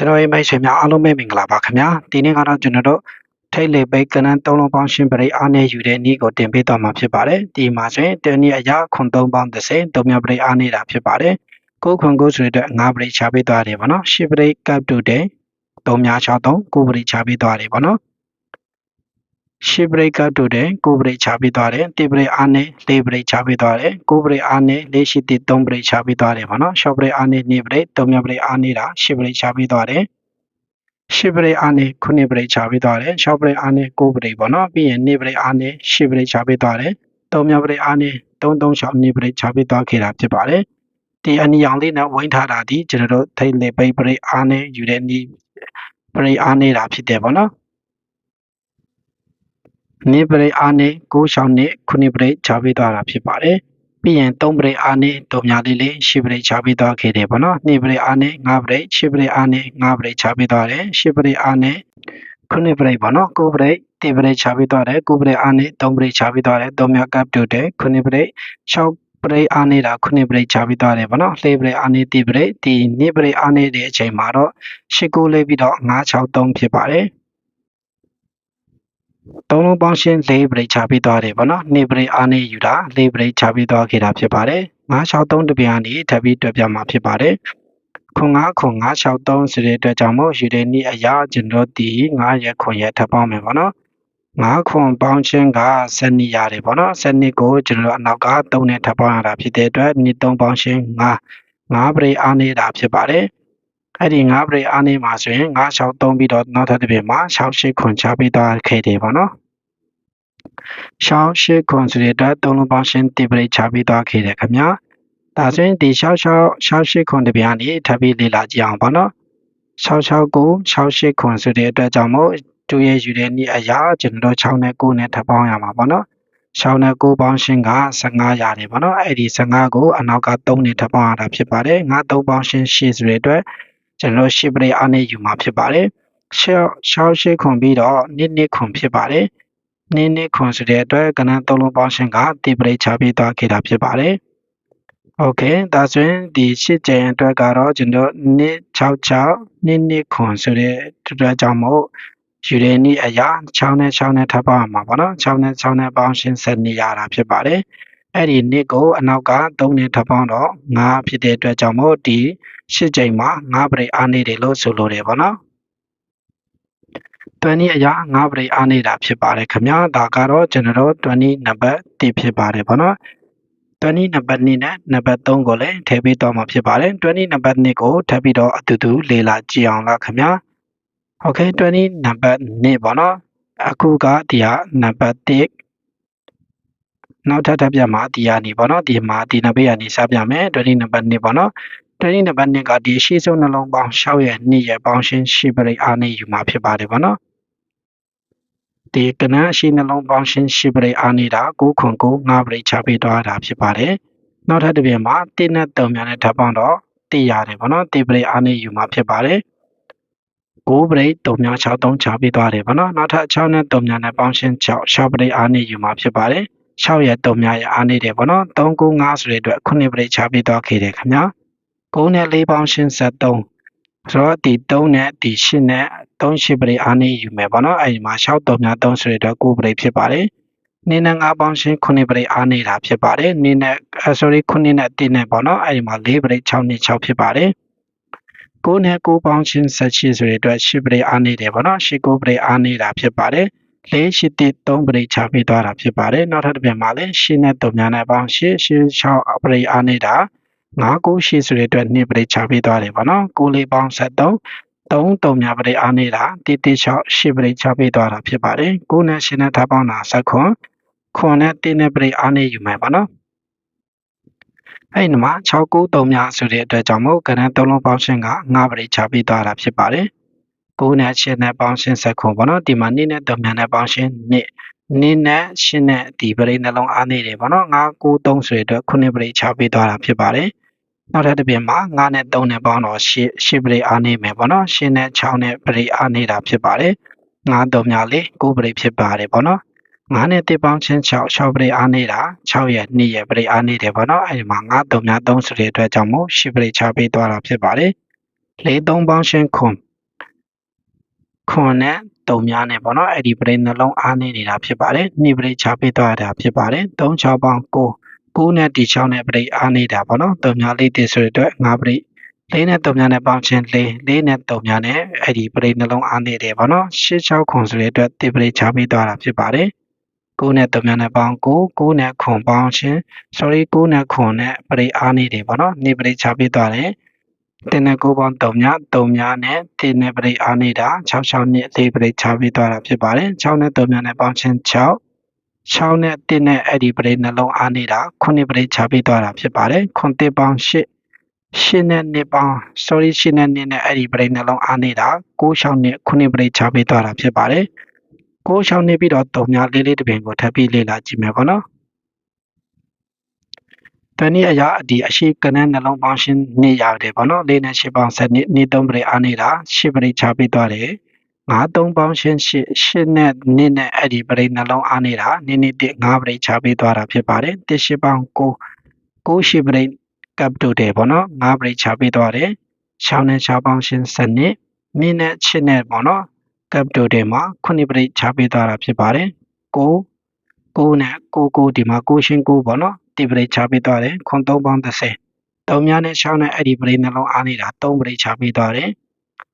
ကျွန်တော်ရဲ့မိတ်ဆွေများအားလုံးပဲမင်္ဂလာပါခင်ဗျာဒီနေ့ကတော့ကျွန်တော်တို့ထိတ်လေပိတ်ကနန်းသုံးလုံးပေါင်းရှင်းပရိအားနဲ့ယူတဲ့နေ့ကိုတင်ပေးသွားမှာဖြစ်ပါတယ်ဒီမှာဆိုရင်တနေ့အရာခွန်သုံးပေါင်း30တုံမြပရိအားနေတာဖြစ်ပါတယ်ကိုခွန်ကိုဆိုတဲ့ငါးပရိချပေးသွားတယ်ဗောနော်ရှစ်ပရိကပ်တူတဲ့တုံမြ63ကိုပရိချပေးသွားတယ်ဗောနော် ရှစ်ပရိကပ်တူတဲ့ကိုပရိချပေးသွားတယ်တိပရိအားနဲ့လေးပရိချပေးသွားတယ်ကိုပရိအားနဲ့လေးရှိတိသုံးပရိချပေးသွားတယ်ဗောနော်ရှော့ပရိအားနဲ့နေပရိတုံမြပရိအားနေတာရှစ်ပရိချပေးသွားတယ်ရှစ်ပရိအားနဲ့ခုနှစ်ပရိချပေးသွားတယ်ရှော့ပရိအားနဲ့ကိုပရိပေါ့နော်ပြီးရင်နေပရိအားနဲ့ရှစ်ပရိချပေးသွားတယ်တုံမြပရိအားနဲ့336နေပရိချပေးသွားခဲ့တာဖြစ်ပါတယ်ဒီအနီရောင်လေးနဲ့ဝိုင်းထားတာဒီကျွန်တော်တို့ထိတ်လေပိတ်ပရိအားနဲ့ယူတဲ့နီးပရိအားနေတာဖြစ်တယ်ပေါ့နော် နေပရိအားနဲ့6ရှောင်းနဲ့ခုနှစ်ပရိချပေးသွားတာဖြစ်ပါတယ်ပြီးရင်3ပရိအားနဲ့တုံများလေးလေးရှစ်ပရိချပေးသွားခဲ့တယ်ပေါ့နော်2ပရိအားနဲ့5ပရိရှစ်ပရိအားနဲ့5ပရိချပေးသွားတယ်ရှစ်ပရိအားနဲ့ခုနှစ်ပရိပေါ့နော်9ပရိတေပရိချပေးသွားတယ်9ပရိအားနဲ့3ပရိချပေးသွားတယ်3မြကပ်တူတယ်ခုနှစ်ပရိ6ပရိအားနေတာခုနှစ်ပရိချပေးသွားတယ်ပေါ့နော်၄ပရိအားနေတိပရိဒီနှစ်ပရိအားနေတဲ့အချိန်မှာတော့ရှစ်ကိုလေးပြီးတော့963ဖြစ်ပါတယ် သုံးလုံးပေါင်းရှင်း၄ပရိတ်ချပေးသွားတယ်ဗောနော်နေပရိတ်အားနေယူတာ၄ပရိတ်ချပေးသွားခဲ့တာဖြစ်ပါတယ်963တပြန်နေထပ်ပြီးတွေ့ပြမှာဖြစ်ပါတယ်ခွန်9ခွန်963ဆိုတဲ့အတွက်ကြောင့်မို့ယူတဲ့နေ့အရာကျွန်တော်ဒီ9ရက်ခွန်ရက်ထပ်ပေါင်းမယ်ဗောနော်9ခွန်ပေါင်းခြင်းက7နှစ်ရတယ်ဗောနော်7နှစ်ကိုကျွန်တော်အနောက်က3နဲ့ထပ်ပေါင်းရတာဖြစ်တဲ့အတွက်နှစ်3ပေါင်းခြင်း9 9ပရိတ်အားနေတာဖြစ်ပါတယ် အဲ့ဒီ9ပရိအားနေမှာဆိုရင်9 6 3ပြီးတော့နောက်ထပ်တစ်ပြင်မှာ6 8ခွန်ချပေးသွားခဲ့တယ်ပေါ့နော်6 8ခွန်ဆိုတဲ့အတွက်သုံးလုံးပေါင်းရှင်းတိပရိချပေးသွားခဲ့တယ်ခင်ဗျာဒါဆိုရင်ဒီ6 6 6 8ခွန်တစ်ပြင်ကနေထပ်ပြီးလေ့လာကြည့်အောင်ပေါ့နော်6 6ကို6 8ခွန်ဆိုတဲ့အတွက်ကြောင့်မို့တူရဲ့ယူတဲ့နေ့အရာကျွန်တော်6နဲ့9နဲ့ထပ်ပေါင်းရမှာပေါ့နော်6နဲ့9ပေါင်းရှင်းက15ရတယ်ပေါ့နော်အဲ့ဒီ15ကိုအနောက်က3နဲ့ထပ်ပေါင်းရတာဖြစ်ပါတယ်9 3ပေါင်းရှင်း8ဆိုတဲ့အတွက် ကျွန်တော်ရှေ့ပရိအားနဲ့ယူမှာဖြစ်ပါတယ်။ရှောက်ရှောက်ရှေ့ခွန်ပြီးတော့နစ်နစ်ခွန်ဖြစ်ပါတယ်။နစ်နစ်ခွန်ဆိုတဲ့အတွက်ကဏ္ဍသုံးလုံးပေါင်းရှင်ကတိပရိချပြီးသွားခဲ့တာဖြစ်ပါတယ်။ Okay ဒါဆိုရင်ဒီရှစ်ကျန်အတွက်ကတော့ကျွန်တော်266နစ်နစ်ခွန်ဆိုတဲ့အတွက်ကြောင့်မို့ယူရေနီအရာ6နဲ့6နဲ့ထပ်ပေါင်းမှာပေါ့နော်6နဲ့6နဲ့ပေါင်းရှင်းဆက်နေရတာဖြစ်ပါတယ်။ အဲ့ဒီနစ်ကိုအနောက်က3နဲ့ထပ်ပေါင်းတော့9ဖြစ်တဲ့အတွက်ကြောင့်မို့ဒီရှစ်ကြိမ်မှာ9ပရိအားနေတယ်လို့ဆိုလိုတယ်ပေါ့နော်20အရာ9ပရိအားနေတာဖြစ်ပါတယ်ခင်ဗျာဒါကတော့ကျွန်တော်တို့20နံပါတ်1ဖြစ်ပါတယ်ပေါ့နော်20နံပါတ်2နဲ့နံပါတ်3ကိုလည်းထည့်ပေးတော့မှာဖြစ်ပါတယ်20နံပါတ်2ကိုထပ်ပြီးတော့အတူတူလေ့လာကြည့်အောင်လားခင်ဗျာโอเค20နံပါတ်2ပေါ့နော်အခုကဒီဟာနံပါတ်1 နောက်ထပ်ထပ်ပြမှာဒီဟာနေပေါ့နော်ဒီမှာဒီနံပါတ်ကနေစပြမယ်20နံပါတ်2ပေါ့နော်20နံပါတ်2ကဒီရှေ့ဆုံးနှလုံးပေါင်း6ရဲ့2ရဲ့ပေါင်းရှင်းရှိပရိအားနဲ့ယူမှာဖြစ်ပါတယ်ဗောနော်ဒီကနန်းရှိနှလုံးပေါင်းရှင်းရှိပရိအားနေတာ9ခွန်9 5ပရိချပေးသွားတာဖြစ်ပါတယ်နောက်ထပ်တစ်ပြင်မှာတင်းနဲ့တုံများနဲ့ထပ်ပေါင်းတော့တည်ရတယ်ဗောနော်တေပရိအားနဲ့ယူမှာဖြစ်ပါတယ်9ပရိတုံများ6 3ချပေးသွားတယ်ဗောနော်နောက်ထပ်6နဲ့တုံများနဲ့ပေါင်းရှင်း6 6ပရိအားနဲ့ယူမှာဖြစ်ပါတယ် 6ရဲ့တုံများရဲ့အားနေတယ်ဗောနော်3 9 5ဆိုတဲ့အတွက်9ပရိချပေးသွားခဲ့တယ်ခင်ဗျာ9နဲ့4ပေါင်းရှင်း73ဆိုတော့ဒီ3နဲ့ဒီ8နဲ့3ရှိပရိအားနေယူမယ်ပေါ့နော်အဲဒီမှာ6 3များ3ဆိုတဲ့9ပရိဖြစ်ပါတယ်နင်းနဲ့5ပေါင်းရှင်း9ပရိအားနေတာဖြစ်ပါတယ်နင်းနဲ့ sorry 9နဲ့1နဲ့ပေါ့နော်အဲဒီမှာ4ပရိ6နဲ့6ဖြစ်ပါတယ်9နဲ့9ပေါင်းရှင်း78ဆိုတဲ့အတွက်10ပရိအားနေတယ်ပေါ့နော်10 9ပရိအားနေတာဖြစ်ပါတယ် လေးရှိတဲ့3ပရိချပေးသွားတာဖြစ်ပါတယ်နောက်ထပ်တစ်ပြန်မှာလည်းရှင်းနဲ့3များနဲ့ပေါင်းရှင်းရှင်း6ပရိအားနေတာ9 9ရှိဆိုတဲ့အတွက်2ပရိချပေးသွားတယ်ပေါ့နော်9လေးပေါင်း73 3 3များပရိအားနေတာတိတိ6 8ပရိချပေးသွားတာဖြစ်ပါတယ်9နဲ့10နဲ့ထားပေါင်းတာဆက်ခွန်ခွန်နဲ့1နဲ့ပရိအားနေယူမယ်ပေါ့နော်အဲ့ဒီမှာ6 9 3များဆိုတဲ့အတွက်ကြောင့်မို့ကဏ္ဍ3လုံးပေါင်းရှင်းက9ပရိချပေးသွားတာဖြစ်ပါတယ် 9နဲ့10နဲ့ပေါင်းရှင်းဆက်ခွန်ပေါ့နော်ဒီမှာ2နဲ့3များနဲ့ပေါင်းရှင်း2နင်းနဲ့ရှင်းနဲ့ဒီပရိနှလုံးအားနေတယ်ပေါ့နော်9 9 3ဆိုတဲ့အတွက်ခုနှစ်ပရိချပေးသွားတာဖြစ်ပါတယ်နောက်ထပ်တစ်ပြင်မှာ9နဲ့3နဲ့ပေါင်းတော့10 10ပရိအားနေမယ်ပေါ့နော်10နဲ့6နဲ့ပရိအားနေတာဖြစ်ပါတယ်9 3များလေး9ပရိဖြစ်ပါတယ်ပေါ့နော်9နဲ့1ပေါင်းချင်း6 6ပရိအားနေတာ6ရဲ့2ရဲ့ပရိအားနေတယ်ပေါ့နော်အဲဒီမှာ9 3များ3ဆိုတဲ့အတွက်ကြောင့်မို့10ပရိချပေးသွားတာဖြစ်ပါတယ်4 3ပေါင်းချင်းခွန် ခွန်နဲ့တုံများနဲ့ပေါ့နော်အဲ့ဒီပရိနှလုံးအားနေနေတာဖြစ်ပါတယ်နှိပရိချပေးသွားတာဖြစ်ပါတယ်3 6ပေါင်း9 9နဲ့ဒီ6နဲ့ပရိအားနေတာပေါ့နော်တုံများလေးတည်ဆိုတဲ့အတွက်9ပရိလေးနဲ့တုံများနဲ့ပေါင်းချင်းလေးလေးနဲ့တုံများနဲ့အဲ့ဒီပရိနှလုံးအားနေတယ်ပေါ့နော်8 6ခွန်ဆိုတဲ့အတွက်တိပရိချပေးသွားတာဖြစ်ပါတယ်9နဲ့တုံများနဲ့ပေါင်း9 9နဲ့ခွန်ပေါင်းချင်း sorry 9နဲ့ခွန်နဲ့ပရိအားနေတယ်ပေါ့နော်နှိပရိချပေးသွားတယ် တင်းနဲ့ကိုပေါင်း3ည3ညနဲ့တင်းနဲ့ပရိအားနေတာ66နှစ်အသေးပရိချပေးသွားတာဖြစ်ပါတယ်6နဲ့3ညနဲ့ပေါင်းချင်း6 6နဲ့1နဲ့အဲ့ဒီပရိနှလုံးအားနေတာ9ပရိချပေးသွားတာဖြစ်ပါတယ်9တစ်ပေါင်း8 8နဲ့2ပေါင်း sorry 8နဲ့2နဲ့အဲ့ဒီပရိနှလုံးအားနေတာ9 6နဲ့9ပရိချပေးသွားတာဖြစ်ပါတယ်9 6နေပြီးတော့3ညလေးလေးတစ်ပင်ကိုထပ်ပြီးလေ့လာကြည့်မယ်ပေါ့နော် တနည်းအရာဒီအရှိကနန်းနှလုံးပေါင်းရှင်းနေရတယ်ပေါ့နော်၄နဲ့၈ပေါင်း7နှစ်နေ့3ပရိအားနေတာ၈ပရိချပေးသွားတယ်ငါး3ပေါင်းရှင်း8 8နဲ့နှစ်နဲ့အဲ့ဒီပရိနှလုံးအားနေတာနေ့နေ့တစ်5ပရိချပေးသွားတာဖြစ်ပါတယ်1 8ပေါင်း9 9ရှိပရိကပ်တိုတယ်ပေါ့နော်5ပရိချပေးသွားတယ်6နဲ့6ပေါင်းရှင်း7နှစ်နေ့နဲ့8နဲ့ပေါ့နော်ကပ်တိုတယ်မှာ9ပရိချပေးသွားတာဖြစ်ပါတယ်9 9နဲ့9 9ဒီမှာ9ရှင်း9ပေါ့နော်တိပရိချပေးသွားတယ်ခွန်3ပေါင်း30တုံများနဲ့6နဲ့အဲ့ဒီပရိနှလုံးအားနေတာ3ပရိချပေးသွားတယ်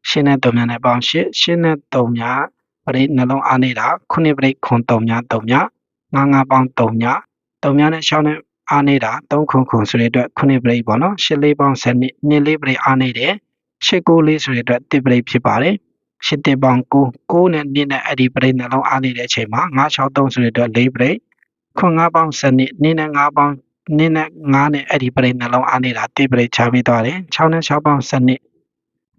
ရှင်းနဲ့တုံများနဲ့ပေါင်း8ရှင်းနဲ့တုံများပရိနှလုံးအားနေတာ9ပရိခွန်3များ3များ9 9ပေါင်း3များတုံများနဲ့6နဲ့အားနေတာ3ခွန်ခွန်ဆိုတဲ့အတွက်9ပရိပေါ့နော်8လေးပေါင်း7နှစ်နှစ်လေးပရိအားနေတယ်8 9လေးဆိုတဲ့အတွက်တိပရိဖြစ်ပါတယ်ရှစ်တစ်ပေါင်း9 9နဲ့2နဲ့အဲ့ဒီပရိနှလုံးအားနေတဲ့အချိန်မှာ9 6 3ဆိုတဲ့အတွက်4ပရိ ခွန်9ပေါင်း7နှစ်2နဲ့9ပေါင်း2နဲ့9နဲ့အဲ့ဒီပရိနှလုံးအားနေတာတိပရိချပြီးသွားတယ်6နဲ့6ပေါင်း7နှစ်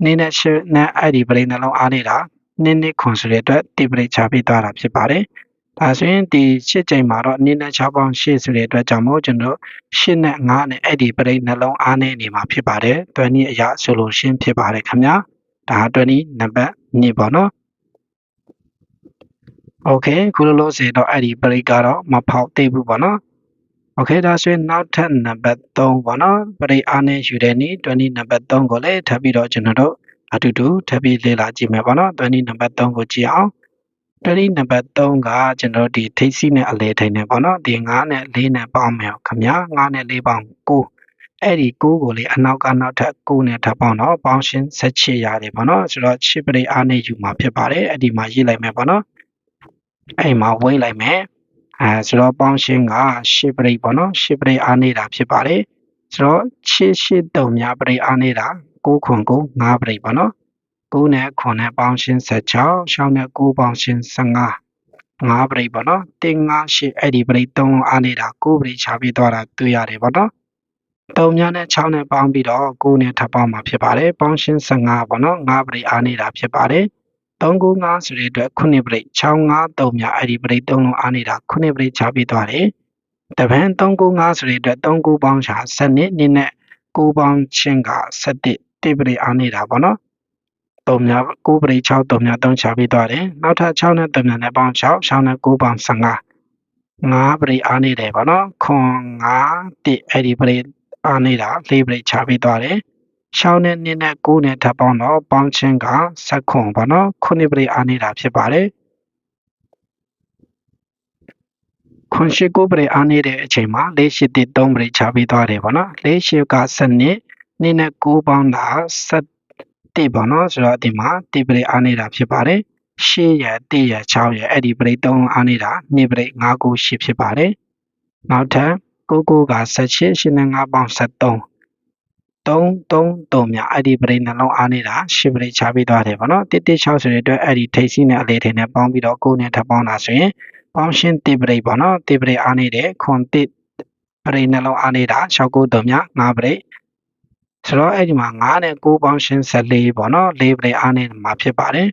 2နဲ့8နဲ့အဲ့ဒီပရိနှလုံးအားနေတာ2နှစ်ခွန်ဆိုတဲ့အတွက်တိပရိချပြီးသွားတာဖြစ်ပါတယ်ဒါဆိုရင်ဒီရှစ်ချိန်မှာတော့2နဲ့6ပေါင်း8ဆိုတဲ့အတွက်ကြောင့်မို့ကျွန်တော်8နဲ့9နဲ့အဲ့ဒီပရိနှလုံးအားနေနေမှာဖြစ်ပါတယ်တွယ်နည်းအရာဆိုလို့ရှင်းဖြစ်ပါတယ်ခင်ဗျာဒါတွယ်နည်းနံပါတ်2ပေါ့နော် โอเคခုလိုလို့ဆိုတော့အဲ့ဒီ break ကတော့မဖောက်သေးဘူးပေါ့နော်โอเคဒါဆိုရင်နောက်ထပ်နံပါတ်3ပေါ့နော် break အားနဲ့ယူတဲ့နေ့20နံပါတ်3ကိုလည်းထပ်ပြီးတော့ကျွန်တော်တို့အတူတူထပ်ပြီးလေ့လာကြည့်မယ်ပေါ့နော်20နံပါတ်3ကိုကြည့်အောင်20နံပါတ်3ကကျွန်တော်ဒီထိပ်စီးနဲ့အလဲထိုင်နေပေါ့နော်ဒီ9နဲ့4နဲ့ပေါင်းမယ်ခမညာ9နဲ့4ပေါင်း9အဲ့ဒီ9ကိုလေအနောက်ကနောက်ထပ်9နဲ့ထပ်ပေါင်းတော့ပေါင်းရှင်း18ရတယ်ပေါ့နော်ဆိုတော့8ပရိအားနဲ့ယူမှာဖြစ်ပါတယ်အဲ့ဒီမှာရေးလိုက်မယ်ပေါ့နော် အဲ့မှာဝိတ်လိုက်မယ်အဲဆိုတော့ပေါင်းရှင်းကရှစ်ပရိပေါ့နော်ရှစ်ပရိအားနေတာဖြစ်ပါတယ်ဆိုတော့ရှစ်ရှစ်တုံများပရိအားနေတာ9ခွန်9 5ပရိပေါ့နော်9နဲ့ခွန်နဲ့ပေါင်းရှင်း16 6နဲ့9ပေါင်းရှင်း15 5ပရိပေါ့နော်တင်5 8အဲ့ဒီပရိ3လုံးအားနေတာ9ပရိချပြီးသွားတာတွေ့ရတယ်ပေါ့နော်3များနဲ့6နဲ့ပေါင်းပြီးတော့9နဲ့ထပ်ပေါင်းမှာဖြစ်ပါတယ်ပေါင်းရှင်း15ပေါ့နော်5ပရိအားနေတာဖြစ်ပါတယ် 395ဆိုတဲ့အတွက်9ပရိ653များအဲ့ဒီပရိ3လုံးအားနေတာ9ပရိချပြီးသွားတယ်တပန်း395ဆိုတဲ့အတွက်39ပေါင်းချာ7နှစ်နည်းနဲ့9ပေါင်းချင်းက7တိပရိအားနေတာပေါ့နော်3များ9ပရိ6 3များ3ချပြီးသွားတယ်နောက်ထပ်6နဲ့3များနဲ့ပေါင်း6 6နဲ့9ပေါင်း15 5ပရိအားနေတယ်ပေါ့နော်ခွန်5တိအဲ့ဒီပရိအားနေတာ4ပရိချပြီးသွားတယ် 6နဲ့2နဲ့9နဲ့ထပ်ပေါင်းတော့ပေါင်းချင်းက7ခွန်ပေါ့နော်9ပရိအားနေတာဖြစ်ပါတယ်ခွန်ရှိကိုပရိအားနေတဲ့အချိန်မှာ၄ရှိတိ3ပရိချပြီးသွားတယ်ပေါ့နော်၄ရှိက7နှစ်2နဲ့9ပေါင်းတာ7တိပေါ့နော်ဆိုတော့ဒီမှာတိပရိအားနေတာဖြစ်ပါတယ်ရှေ့ရတိရ6ရအဲ့ဒီပရိ3အားနေတာ2ပရိ5 9 8ဖြစ်ပါတယ်နောက်ထပ်9 9က18 8နဲ့5ပေါင်း73 3 3 3မြအဲ့ဒီပရိနှလုံးအားနေတာ10ပရိချပြီးသွားတယ်ဗောနော်1 1 6ဆိုတဲ့အတွက်အဲ့ဒီထိပ်စီးနဲ့အလေးထိန်နဲ့ပေါင်းပြီးတော့9နဲ့ထပ်ပေါင်းတာဆိုရင်ပေါင်းရှင်း1ပရိဗောနော်1ပရိအားနေတယ်ခွန်1ပရိနှလုံးအားနေတာ6 9 3မြ5ပရိဆိုတော့အဲ့ဒီမှာ9နဲ့9ပေါင်းရှင်း14ဗောနော်4ပရိအားနေမှာဖြစ်ပါတယ်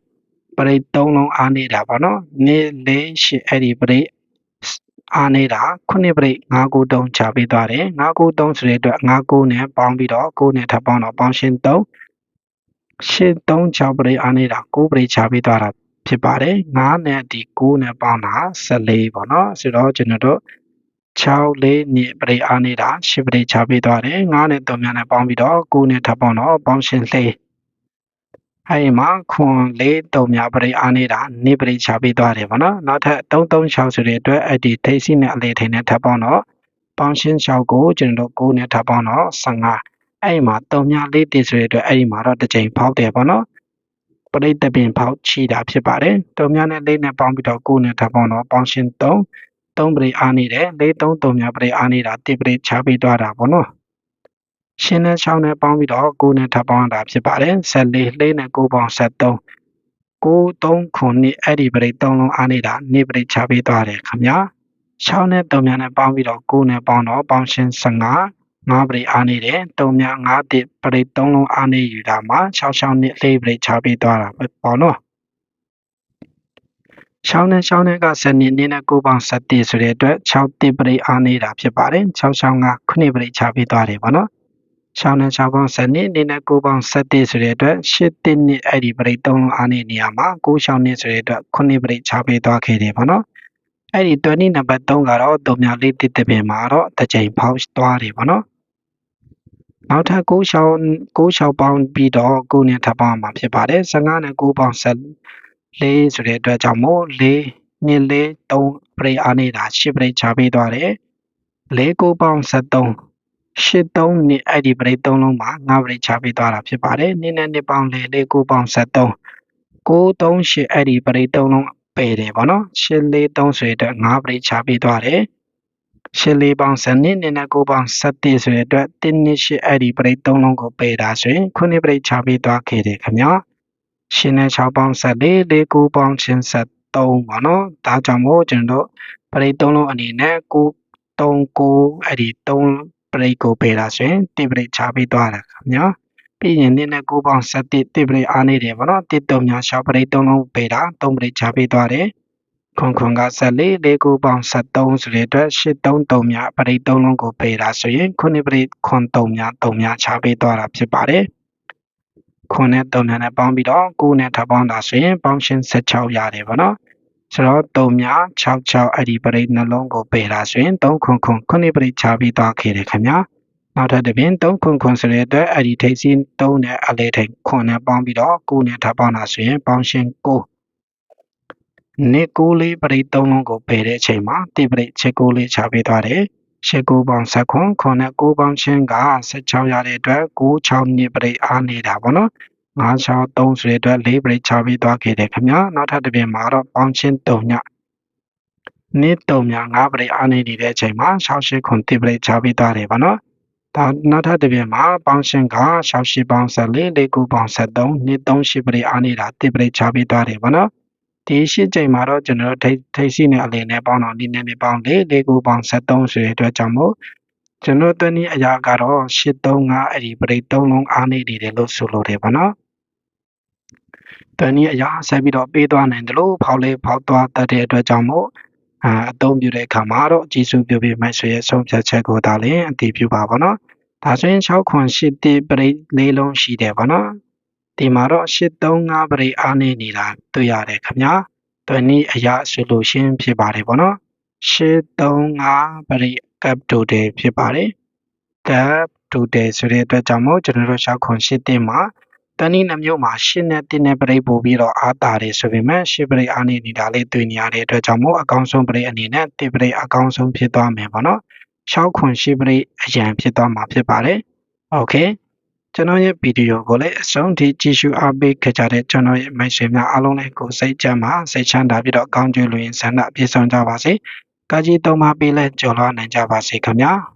ပရိ3လုံးအားနေတာဗောနော်နေ4 8အဲ့ဒီပရိ အားနေတာခုနှစ်ပရိ9ခုတုံးချပေးသွားတယ်9ခုတုံးဆိုတဲ့အတွက်9ခုနဲ့ပေါင်းပြီးတော့9နဲ့ထပ်ပေါင်းတော့ပေါင်းရှင်း3ရှင်း3 6ပရိအားနေတာ9ပရိချပေးသွားတာဖြစ်ပါတယ်9နဲ့ဒီ9နဲ့ပေါင်းတာ14ပေါ့နော်ဆိုတော့ကျွန်တော်တို့6လေးနှစ်ပရိအားနေတာ10ပရိချပေးသွားတယ်9နဲ့3များနဲ့ပေါင်းပြီးတော့9နဲ့ထပ်ပေါင်းတော့ပေါင်းရှင်း4 အဲဒီမှာခွန်လေးတုံများပရိအားနေတာနေပရိချပေးသွားတယ်ဗောနော်နောက်ထပ်336ဆိုတဲ့အတွက်အဲ့ဒီဒိတ်စီနဲ့အလေထိန်နဲ့ထပ်ပေါင်းတော့ပေါင်းရှင်း6ကိုကျွန်တော်တို့9နဲ့ထပ်ပေါင်းတော့15အဲ့ဒီမှာတုံများလေးတည်ဆိုတဲ့အတွက်အဲ့ဒီမှာတော့တစ်ချိန်ဖောက်တယ်ဗောနော်ပရိသပင်ဖောက်ချီတာဖြစ်ပါတယ်တုံများနဲ့လေးနဲ့ပေါင်းပြီးတော့9နဲ့ထပ်ပေါင်းတော့ပေါင်းရှင်း3 3ပရိအားနေတယ်4 3 3များပရိအားနေတာတိပရိချပေးသွားတာဗောနော် ရှင်းနဲ့6နဲ့ပေါင်းပြီးတော့9နဲ့ထပ်ပေါင်းတာဖြစ်ပါတယ်14 4နဲ့9ပေါင်း73 9 3ခုနှစ်အဲ့ဒီပရိ3လုံးအားနေတာနေပရိချပေးသွားတယ်ခင်ဗျာ6နဲ့3များနဲ့ပေါင်းပြီးတော့9နဲ့ပေါင်းတော့ပေါင်းရှင်း15 5ပရိအားနေတယ်3များ5တိပရိ3လုံးအားနေယူတာမှာ6 6နှစ်4ပရိချပေးသွားတာပေါ့နော်6နဲ့6နဲ့က7နှစ်နဲ့9ပေါင်း7ဆိုတဲ့အတွက်6တိပရိအားနေတာဖြစ်ပါတယ်6 6 5ခုနှစ်ပရိချပေးသွားတယ်ပေါ့နော် 6နဲ့6ပေါင်း7နှစ်နဲ့9ပေါင်း7ဆိုတဲ့အတွက်8တိနှစ်အဲ့ဒီပရိ3လုံးအားနေနေရာမှာ9 6နှစ်ဆိုတဲ့အတွက်ခုနှစ်ပရိချပေးသွားခဲ့တယ်ပေါ့နော်အဲ့ဒီ20နံပါတ်3ကတော့တုံများလေးတစ်တပင်မှာတော့တစ်ချိန်ဖောက်သွားတယ်ပေါ့နော်နောက်ထပ်6ရှောင်း6ရှောင်းပေါင်းပြီးတော့9နဲ့ထပ်ပေါင်းမှာဖြစ်ပါတယ်15နဲ့9ပေါင်း7 4ဆိုတဲ့အတွက်ကြောင့်မို့4နှစ်4 3ပရိအားနေတာ10ပရိချပေးသွားတယ်4 9ပေါင်း73 83နှစ်အဲ့ဒီပရိ3လုံးမှာ9ပရိချပေးသွားတာဖြစ်ပါတယ်နှစ်နဲ့နှစ်ပေါင်း4 4 9ပေါင်း73 938အဲ့ဒီပရိ3လုံးပယ်တယ်ဗောနော်843ဆိုတဲ့အတွက်9ပရိချပေးသွားတယ်8 4ပေါင်း7နှစ်နဲ့9ပေါင်း7ဆိုတဲ့အတွက်1နှစ်8အဲ့ဒီပရိ3လုံးကိုပယ်တာဆိုရင်9ပရိချပေးသွားခဲ့တယ်ခင်ဗျာရှင်းနဲ့6ပေါင်း14 4 9ပေါင်းချင်း73ပေါ့နော်ဒါကြောင့်မို့ကျွန်တော်တို့ပရိ3လုံးအနေနဲ့9 3 9အဲ့ဒီ3 ပရိကိုပေးတာဆိုရင်တိပရိချပေးသွားတာခင်ဗျာပြီးရင်နေ့နဲ့9ပေါင်း7တိပရိအားနေတယ်ပေါ့နော်တိတုံများရှောက်ပရိ3လုံးပေးတာ3ပရိချပေးသွားတယ်ခွန်ခွန်က14 4 9ပေါင်း73ဆိုတဲ့အတွက်833များပရိ3လုံးကိုပေးတာဆိုရင်ခုနှစ်ပရိခွန်3များ3များချပေးသွားတာဖြစ်ပါတယ်ခွန်နဲ့3နဲ့ပေါင်းပြီးတော့9နဲ့ထပ်ပေါင်းတာဆိုရင်ပေါင်းရှင်း16ရတယ်ဗောနော် ဆိုတော့3မြ66အဲ့ဒီပရိနှလုံးကိုပယ်တာဆိုရင်3ခွန်ခွန်ခုနှစ်ပရိချပြီးသွားခဲ့တယ်ခင်ဗျာနောက်ထပ်တစ်ပြင်3ခွန်ခွန်ဆိုတဲ့အတွက်အဲ့ဒီထိပ်စီး3နဲ့အလဲထိပ်ခွန်နဲ့ပေါင်းပြီးတော့9နဲ့ထပ်ပေါင်းတာဆိုရင်ပေါင်းရှင်း9နှစ်9လေးပရိ3လုံးကိုပယ်တဲ့အချိန်မှာတိပရိချက်9လေးချပေးသွားတယ်ရှစ်9ပေါင်း7ခွန်ခွန်နဲ့9ပေါင်းချင်းက16ရတဲ့အတွက်9 6နှစ်ပရိအားနေတာပေါ့နော် 963ဆိုတဲ့အတွက်4 break ချပြီးသွားခဲ့တယ်ခင်ဗျာနောက်ထပ်တစ်ပြင်မှာတော့ပေါင်းချင်း3ညနေ့3ည5 break အားနေနေတဲ့အချိန်မှာ68ခွန်1 break ချပြီးသွားတယ်ဗောနော်ဒါနောက်ထပ်တစ်ပြင်မှာပေါင်းချင်းက68ပေါင်း14 49ပေါင်း73နေ့38 break အားနေတာ1 break ချပြီးသွားတယ်ဗောနော်ဒီရှစ်ချိန်မှာတော့ကျွန်တော်တို့ထိထိစီနဲ့အလင်းနဲ့ပေါင်းတော့ဒီနေ့နဲ့ပေါင်း4 49ပေါင်း73ဆိုတဲ့အတွက်ကြောင့်မို့ကျွန်တော်တို့နေ့အရာကတော့835အဲ့ဒီ break 3လုံးအားနေနေတယ်လို့ဆိုလိုတယ်ဗောနော် တနည်းအရာဆက်ပြီးတော့ပေးသွားနိုင်တယ်လို့ဖောက်လေးဖောက်သွားတတ်တဲ့အတွက်ကြောင့်မို့အာအသုံးပြုတဲ့အခါမှာတော့ကြီးစုပြုပြီးမိုက်ဆွေရဲ့ဆုံးဖြတ်ချက်ကိုဒါလည်းအတည်ပြုပါပါတော့ဒါဆိုရင်6ခွန်8တိပရိလေးလုံးရှိတယ်ဗောနော်ဒီမှာတော့835ပရိအားနေနေတာတွေ့ရတယ်ခင်ဗျာတနည်းအရာဆိုလို့ရှင်းဖြစ်ပါတယ်ဗောနော်835ပရိ cap total ဖြစ်ပါတယ် cap total ဆိုတဲ့အတွက်ကြောင့်မို့ကျွန်တော်တို့6ခွန်8တိမှာ တနည်းနှမျိုးမှာရှင်းနဲ့တင်းနဲ့ပရိပို့ပြီးတော့အားတာတယ်ဆိုပေမဲ့ရှင်းပရိအားနေနေတာလေးတွေ့နေရတဲ့အတွက်ကြောင့်မို့အကောင်းဆုံးပရိအနေနဲ့တင်းပရိအကောင်းဆုံးဖြစ်သွားမယ်ပေါ့နော်6ခွန်ရှင်းပရိအရန်ဖြစ်သွားမှာဖြစ်ပါတယ်โอเคကျွန်တော်ရဲ့ဗီဒီယိုကိုလည်းအဆုံးထိကြည့်ရှုအားပေးခဲ့ကြတဲ့ကျွန်တော်ရဲ့မိတ်ဆွေများအားလုံးလည်းကိုစိတ်ကြမ်းပါစိတ်ချမ်းသာပြီးတော့ကောင်းကျိုးလိုရင်းဆန္ဒပြည့်စုံကြပါစေ။ကာကြီးသုံးပါပေးလဲကြော်လွှားနိုင်ကြပါစေခင်ဗျာ။